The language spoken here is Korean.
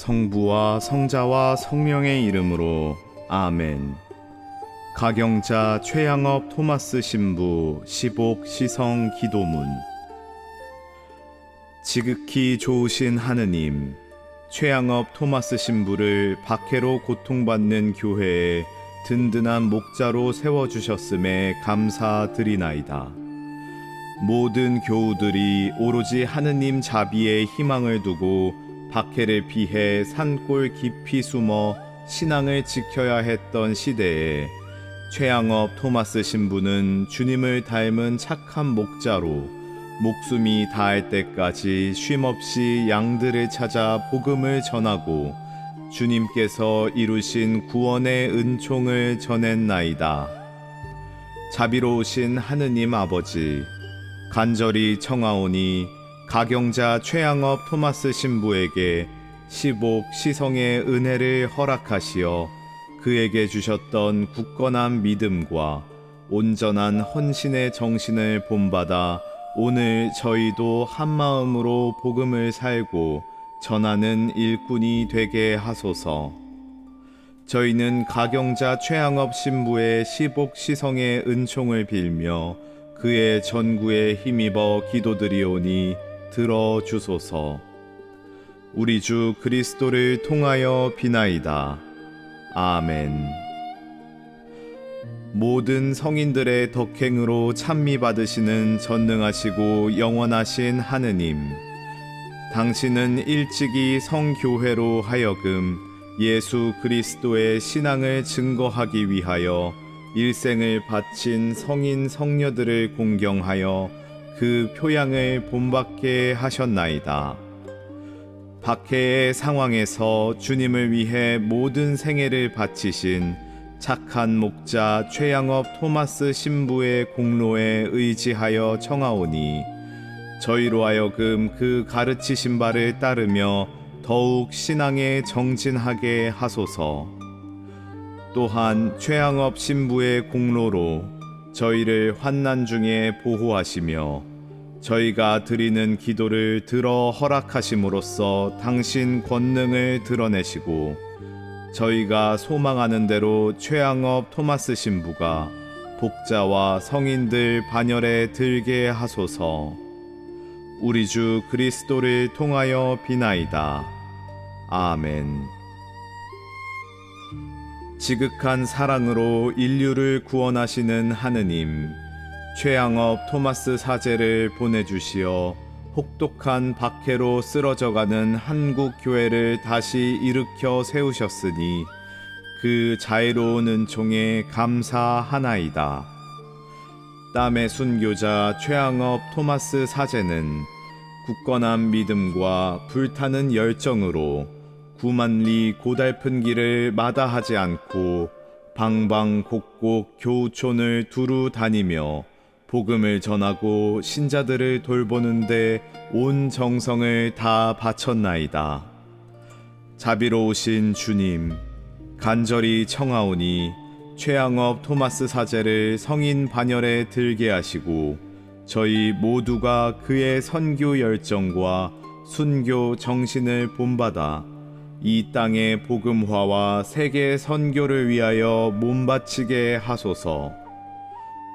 성부와 성자와 성령의 이름으로 아멘. 가경자 최양업 토마스 신부 시복 시성 기도문 지극히 좋으신 하느님 최양업 토마스 신부를 박해로 고통받는 교회에 든든한 목자로 세워 주셨음에 감사드리나이다. 모든 교우들이 오로지 하느님 자비에 희망을 두고 박해를 피해 산골 깊이 숨어 신앙을 지켜야 했던 시대에 최양업 토마스 신부는 주님을 닮은 착한 목자로 목숨이 다할 때까지 쉼없이 양들을 찾아 복음을 전하고 주님께서 이루신 구원의 은총을 전했나이다. 자비로우신 하느님 아버지, 간절히 청하오니 가경자 최양업 토마스 신부에게 시복 시성의 은혜를 허락하시어 그에게 주셨던 굳건한 믿음과 온전한 헌신의 정신을 본받아 오늘 저희도 한 마음으로 복음을 살고 전하는 일꾼이 되게 하소서. 저희는 가경자 최양업 신부의 시복 시성의 은총을 빌며 그의 전구에 힘입어 기도드리오니 들어 주소서. 우리 주 그리스도를 통하여 비나이다. 아멘. 모든 성인들의 덕행으로 찬미 받으시는 전능하시고 영원하신 하느님. 당신은 일찍이 성교회로 하여금 예수 그리스도의 신앙을 증거하기 위하여 일생을 바친 성인 성녀들을 공경하여 그 표양을 본받게 하셨나이다. 박해의 상황에서 주님을 위해 모든 생애를 바치신 착한 목자 최양업 토마스 신부의 공로에 의지하여 청하오니 저희로 하여금 그 가르치신 바를 따르며 더욱 신앙에 정진하게 하소서. 또한 최양업 신부의 공로로 저희를 환난 중에 보호하시며 저희가 드리는 기도를 들어 허락하심으로써 당신 권능을 드러내시고 저희가 소망하는 대로 최양업 토마스 신부가 복자와 성인들 반열에 들게 하소서. 우리 주 그리스도를 통하여 비나이다. 아멘. 지극한 사랑으로 인류를 구원하시는 하느님, 최양업 토마스 사제를 보내주시어 혹독한 박해로 쓰러져가는 한국 교회를 다시 일으켜 세우셨으니 그 자애로운 은총에 감사하나이다. 땀의 순교자 최양업 토마스 사제는 굳건한 믿음과 불타는 열정으로 구만리 고달픈 길을 마다하지 않고 방방곡곡 교우촌을 두루 다니며 복음을 전하고 신자들을 돌보는데 온 정성을 다 바쳤나이다. 자비로우신 주님, 간절히 청하오니 최양업 토마스 사제를 성인 반열에 들게 하시고 저희 모두가 그의 선교 열정과 순교 정신을 본받아 이 땅의 복음화와 세계 선교를 위하여 몸바치게 하소서.